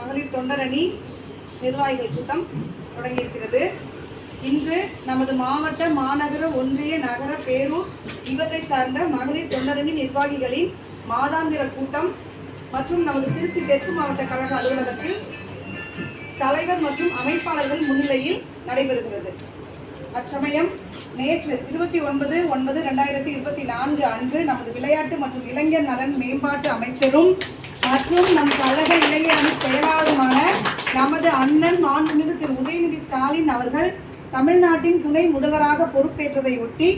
மகளிர் தொண்டரணி நிர்வாகிகள் கூட்டம் தொடங்கியிருக்கிறது. இன்று நமது மாவட்ட மாநகர ஒன்றிய நகர பேரூர் இவற்றை சார்ந்த மகளிர் தொண்டரணி நிர்வாகிகளின் மாதாந்திர கூட்டம் மற்றும் நமது திருச்சி தெற்கு மாவட்ட கழக அலுவலகத்தில் தலைவர் மற்றும் அமைப்பாளர்கள் முன்னிலையில் நடைபெறுகிறது. அச்சமயம் நேற்று இருபத்தி ஒன்பது ஒன்பது ரெண்டாயிரத்தி இருபத்தி நான்கு அன்று நமது விளையாட்டு மற்றும் இளைஞர் நலன் மேம்பாட்டு அமைச்சரும் மற்றும் நம் கழக இளைஞர் ஸ்டாலின் அவர்கள் தமிழ்நாட்டின் துணை முதல்வராக பொறுப்பேற்றதை ஒட்டி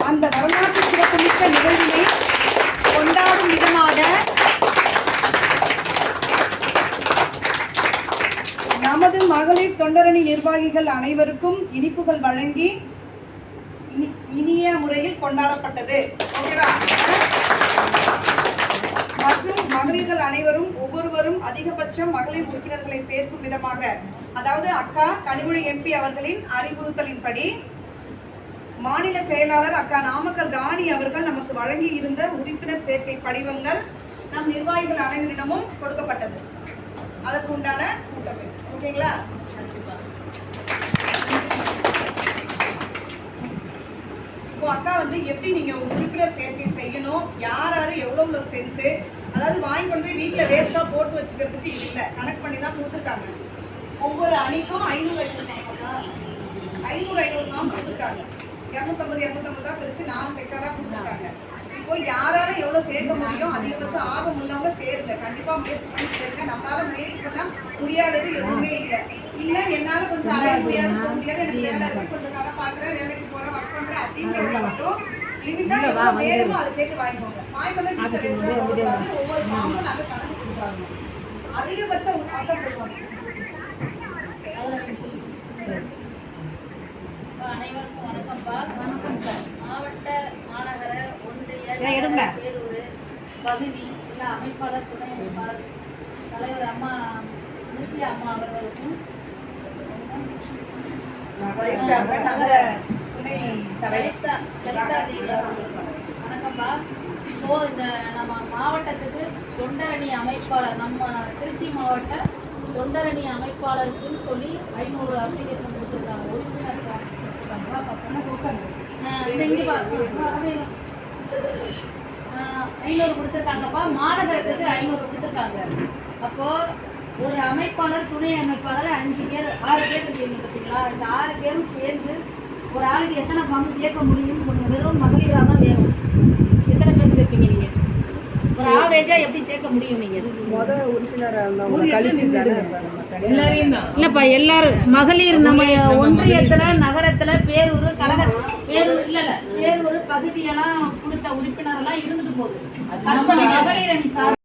அந்த வரலாற்று சிறப்புமிக்க நிகழ்வினை கொண்டாடும் விதமாக நமது மகளிர் தொண்டரணி நிர்வாகிகள் அனைவருக்கும் இனிப்புகள் வழங்கி இனி- இனிய முறையில் கொண்டாடப்பட்டது. ஓகேவா? மற்றும் மகளிர்கள் அனைவரும் ஒவ்வொருவரும் அதிகபட்சம் மகளிர் உறுப்பினர்களை சேர்க்கும் விதமாக அதாவது அக்கா கனிமொழி எம்பி அவர்களின் அறிவுறுத்தலின்படி மாநில செயலாளர் அக்கா நாமக்கல் ராணி அவர்கள் நமக்கு வழங்கி இருந்த உறுப்பினர் சேர்க்கை படிவங்கள் நம் நிர்வாகிகள் அனைவரிடமும் கொடுக்கப்பட்டது. அதற்கு உண்டான கூட்டம். ஓகேங்களா? இப்போ அக்கா வந்து எப்படி நீங்க உறுப்பினர் சேர்க்கை யார் யாரு எவ்வளவு உள்ள ஸ்ட்ரென்த்து அதாவது வாங்கி கொண்டு போய் வீட்டுல வேஸ்ட்டாக போட்டு வச்சுக்கிறதுக்கு இது இல்ல. கணக்கு பண்ணி தான் கொடுத்துருக்காங்க. ஒவ்வொரு அணிக்கும் ஐநூறு ஐநூறு ஐநூறு ஐநூறு தான் கொடுத்துருக்காங்க. இரநூத்தம்பது இரநூத்தம்பது தான் பிரிச்சு நாலு செக்டரா கொடுத்துருக்காங்க. இப்போ யாரால எவ்வளவு சேர்க்க முடியும் அதிகபட்சம் ஆர்வம் உள்ளவங்க சேருங்க. கண்டிப்பா முயற்சி பண்ணி சேருங்க. நம்மளால முயற்சி பண்ணால் முடியாதது எதுவுமே இல்ல. இல்லை என்னால கொஞ்சம் அடைய முடியாது முடியாது. எனக்கு வேலை இருக்கு. கொஞ்சம் கடை பார்க்குறேன் வேலைக்கு போறேன் ஒர்க் பண்ணுறேன் அப்படின்னு மட்டும் லிமிட்டா எவ்வளவு வேணுமோ அதை கேட்டு வாங்கிக்கோங்க. வாங்கிக்கொண்டு வீட்டுல waste ஆ போடக்கூடாது. ஒவ்வொரு ஃபார்மும் நாங்க கணக்கு கொடுத்தாங்க அதிகபட்ச ஒரு பக்கம் சொல்லுவாங்க. அதுல நீங்க சொல்லுங்க. அனைவருக்கும் வணக்கம்ப்பா வணக்கம் மாவட்ட மாநகர ஒன்றிய பகுதி இல்ல அமைப்பாளர் துணை அமைப்பாளர் தலைவர் அம்மா மிர்சி அம்மா அவர்களுக்கும் நகர துணை வணக்கம்ப்பா இப்போ இந்த நம்ம மாவட்டத்துக்கு தொண்டரணி அமைப்பாளர் நம்ம திருச்சி மாவட்ட தொண்டரணி அமைப்பாளருக்குன்னு சொல்லி ஐநூறு அப்ளிகேஷன் கொடுத்துருக்காங்க உறுப்பினர் ஐநூறு கொடுத்துருக்காங்கப்பா மாநகரத்துக்கு ஐநூறு கொடுத்துருக்காங்க அப்போ ஒரு அமைப்பாளர் துணை அமைப்பாளர் அஞ்சு பேர் ஆறு பேர் இருக்கீங்க பார்த்தீங்களா? இந்த ஆறு பேரும் சேர்ந்து ஒரு ஆளுக்கு எத்தனை பங்கு சேர்க்க முடியும்னு சொல்லுங்க. வெறும் மகளிராக தான் வேணும். எத்தனை பேர் சேர்ப்பீங்க நீங்க? ஒரு ஆவரேஜா எப்படி சேர்க்க முடியும் நீங்க? இல்லப்பா எல்லாரும் மகளிர் நம்ம ஒன்றியத்துல நகரத்துல பேரூர் கழக பேரூர் இல்ல இல்ல பேரூர் பகுதியெல்லாம் கொடுத்த உறுப்பினர் எல்லாம் இருந்துட்டு போகுது. நம்ம மகளிர் அணி